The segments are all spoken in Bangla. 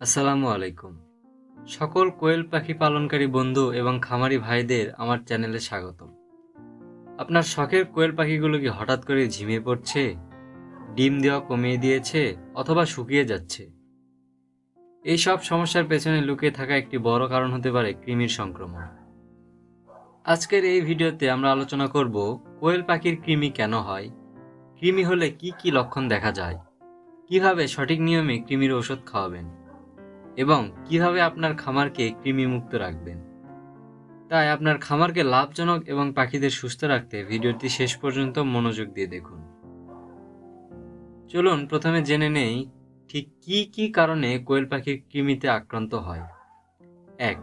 আসসালামু আলাইকুম। সকল কোয়েল পাখি পালনকারী বন্ধু এবং খামারি ভাইদের আমার চ্যানেলে স্বাগত আপনার শখের কোয়েল পাখিগুলো কি হঠাৎ করে ঝিমিয়ে পড়ছে, ডিম দেওয়া কমিয়ে দিয়েছে অথবা শুকিয়ে যাচ্ছে? এই সব সমস্যার পেছনে লুকিয়ে থাকা একটি বড় কারণ হতে পারে কৃমির সংক্রমণ। আজকের এই ভিডিওতে আমরা আলোচনা করব কোয়েল পাখির কৃমি কেন হয়, কৃমি হলে কি কি লক্ষণ দেখা যায়, কীভাবে সঠিক নিয়মে কৃমির ওষুধ খাওয়াবেন এবং কীভাবে আপনার খামারকে কৃমিমুক্ত রাখবেন। তাই আপনার খামারকে লাভজনক এবং পাখিদের সুস্থ রাখতে ভিডিওটি শেষ পর্যন্ত মনোযোগ দিয়ে দেখুন। চলুন প্রথমে জেনে নেই ঠিক কি কি কারণে কোয়েল পাখি কৃমিতে আক্রান্ত হয়। এক,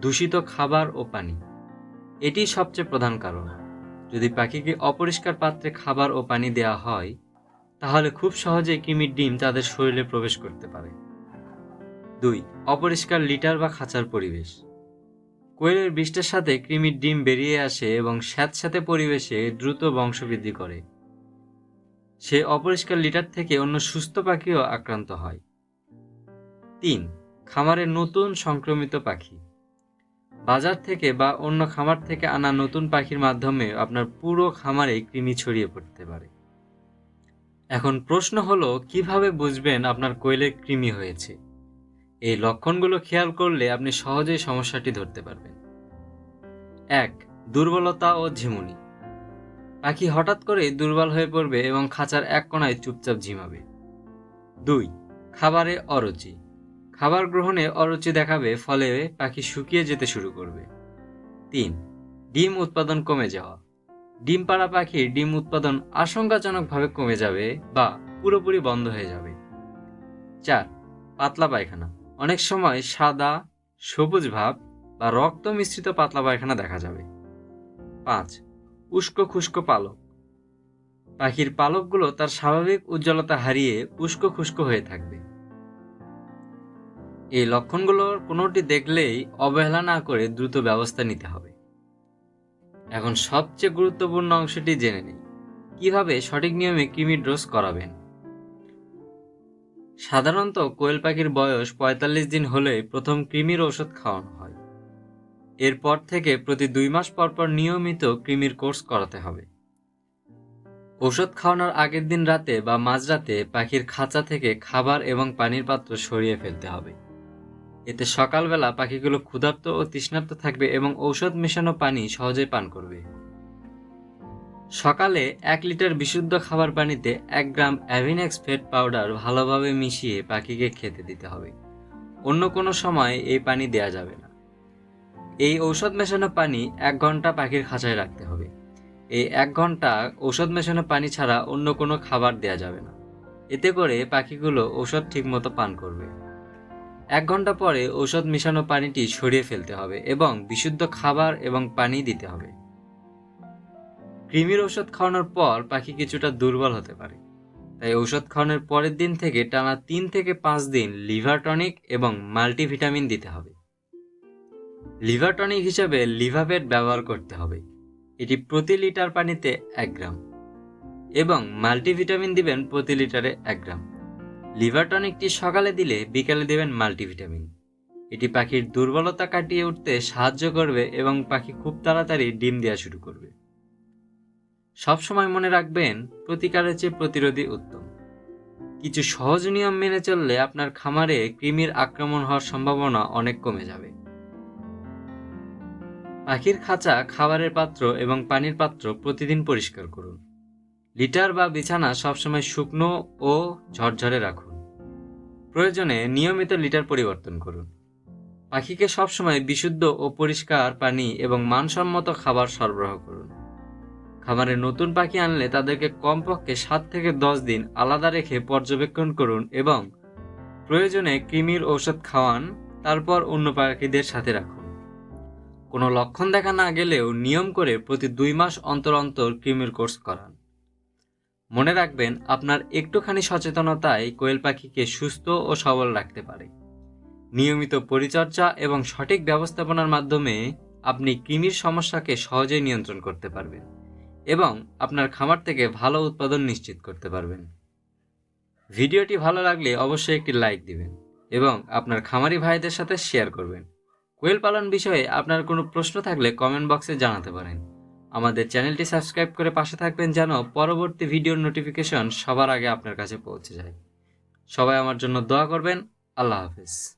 দূষিত খাবার ও পানি। এটি সবচেয়ে প্রধান কারণ। যদি পাখিকে অপরিষ্কার পাত্রে খাবার ও পানি দেওয়া হয়, তাহলে খুব সহজেই কৃমির ডিম তাদের শরীরে প্রবেশ করতে পারে। দুই, অপরিষ্কার লিটার বা খাঁচার পরিবেশ। কোয়েলের বৃষ্টির সাথে কৃমির ডিম বেরিয়ে আসে এবং স্যাঁতস্যাঁতে পরিবেশে দ্রুত বংশবৃদ্ধি করে। সে অপরিষ্কার লিটার থেকে অন্য সুস্থ পাখিও আক্রান্ত হয়। তিন, খামারে নতুন সংক্রমিত পাখি। বাজার থেকে বা অন্য খামার থেকে আনা নতুন পাখির মাধ্যমে আপনার পুরো খামারে কৃমি ছড়িয়ে পড়তে পারে। এখন প্রশ্ন হলো, কীভাবে বুঝবেন আপনার কোয়েলে কৃমি হয়েছে? এই লক্ষণগুলো খেয়াল করলে আপনি সহজেই সমস্যাটি ধরতে পারবেন। এক, দুর্বলতা ও ঝিমুনি। পাখি হঠাৎ করে দুর্বল হয়ে পড়বে এবং খাঁচার এক কোণায় চুপচাপ ঝিমাবে। দুই, খাবারে অরুচি। খাবার গ্রহণে অরুচি দেখাবে, ফলে পাখি শুকিয়ে যেতে শুরু করবে। তিন, ডিম উৎপাদন কমে যাওয়া। ডিম পাড়া পাখির ডিম উৎপাদন আশঙ্কাজনকভাবে কমে যাবে বা পুরোপুরি বন্ধ হয়ে যাবে। চার, পাতলা পায়খানা। অনেক সময় সাদা, সবুজ ভাব বা রক্ত মিশ্রিত পাতলা পায়খানা দেখা যাবে। পাঁচ, উস্কো খুস্কো পালক। পাখির পালকগুলো তার স্বাভাবিক উজ্জ্বলতা হারিয়ে উস্কো খুস্কো হয়ে থাকবে। এই লক্ষণগুলোর কোনোটি দেখলেই অবহেলা না করে দ্রুত ব্যবস্থা নিতে হবে। এখন সবচেয়ে গুরুত্বপূর্ণ অংশটি জেনে নিই। কীভাবে সঠিক নিয়মে কৃমির ডোজ করাবেন? সাধারণত কোয়েল পাখির বয়স ৪৫ দিন হলে প্রথম কৃমির ওষুধ খাওয়ানো হয়। এরপর থেকে প্রতি দুই মাস পর পর নিয়মিত কৃমির কোর্স করাতে হবে। ওষুধ খাওয়ানোর আগের দিন রাতে বা মাঝরাতে পাখির খাঁচা থেকে খাবার এবং পানির পাত্র সরিয়ে ফেলতে হবে। এতে সকালবেলা পাখিগুলো ক্ষুধার্ত ও তৃষ্ণার্ত থাকবে এবং ঔষধ মেশানো পানি সহজেই পান করবে। সকালে এক লিটার বিশুদ্ধ খাবার পানিতে এক গ্রাম অ্যাভিনেক্স ফেট পাউডার ভালোভাবে মিশিয়ে পাখিকে খেতে দিতে হবে। অন্য কোনো সময় এই পানি দেয়া যাবে না। এই ঔষধ মেশানো পানি এক ঘণ্টা পাখির খাঁচায় রাখতে হবে। এই এক ঘণ্টা ঔষধ মেশানো পানি ছাড়া অন্য কোনো খাবার দেয়া যাবে না। এতে করে পাখিগুলো ঔষধ ঠিকমতো পান করবে। এক ঘণ্টা পরে ঔষধ মেশানো পানিটি সরিয়ে ফেলতে হবে এবং বিশুদ্ধ খাবার এবং পানি দিতে হবে। কৃমির ঔষধ খাওয়ানোর পর পাখি কিছুটা দুর্বল হতে পারে। তাই ঔষধ খাওয়ানোর পরের দিন থেকে টানা তিন থেকে পাঁচ দিন লিভার টনিক এবং মাল্টিভিটামিন দিতে হবে। লিভার টনিক হিসেবে লিভাভেট ব্যবহার করতে হবে। এটি প্রতি লিটার পানিতে এক গ্রাম এবং মাল্টিভিটামিন দিবেন প্রতি লিটারে এক গ্রাম। লিভার টনিকটি সকালে দিলে বিকালে দেবেন মাল্টিভিটামিন। এটি পাখির দুর্বলতা কাটিয়ে উঠতে সাহায্য করবে এবং পাখি খুব তাড়াতাড়ি ডিম দেওয়া শুরু করবে। সবসময় মনে রাখবেন, প্রতিকারের চেয়ে প্রতিরোধী উত্তম। কিছু সহজ নিয়ম মেনে চললে আপনার খামারে কৃমির আক্রমণ হওয়ার সম্ভাবনা অনেক কমে যাবে। পাখির খাঁচা, খাবারের পাত্র এবং পানির পাত্র প্রতিদিন পরিষ্কার করুন। লিটার বা বিছানা সবসময় শুকনো ও ঝরঝরে রাখুন। প্রয়োজনে নিয়মিত লিটার পরিবর্তন করুন। পাখিকে সবসময় বিশুদ্ধ ও পরিষ্কার পানি এবং মানসম্মত খাবার সরবরাহ করুন। খামারে নতুন পাখি আনলে তাদেরকে কমপক্ষে সাত থেকে দশ দিন আলাদা রেখে পর্যবেক্ষণ করুন এবং প্রয়োজনে কৃমির ঔষধ খাওয়ান, তারপর অন্য পাখিদের সাথে রাখুন। কোনো লক্ষণ দেখা না গেলেও নিয়ম করে প্রতি দুই মাস অন্তর অন্তর কৃমির কোর্স করান। মনে রাখবেন, আপনার একটুখানি সচেতনতায় কোয়েল পাখিকে সুস্থ ও সবল রাখতে পারে। নিয়মিত পরিচর্যা এবং সঠিক ব্যবস্থাপনার মাধ্যমে আপনি কৃমির সমস্যাকে সহজেই নিয়ন্ত্রণ করতে পারবেন। এবং আপনার খামার থেকে ভালো উৎপাদন নিশ্চিত করতে পারবেন। ভিডিওটি ভালো লাগলে অবশ্যই একটি লাইক দিবেন এবং আপনার খামারি ভাইদের সাথে শেয়ার করবেন। কোয়েল পালন বিষয়ে আপনার কোনো প্রশ্ন থাকলে কমেন্ট বক্সে জানাতে পারেন। আমাদের চ্যানেলটি সাবস্ক্রাইব করে পাশে থাকবেন যেন পরবর্তী ভিডিওর নোটিফিকেশন সবার আগে আপনার কাছে পৌঁছে যায়। সবাই আমার জন্য দোয়া করবেন। আল্লাহ হাফিজ।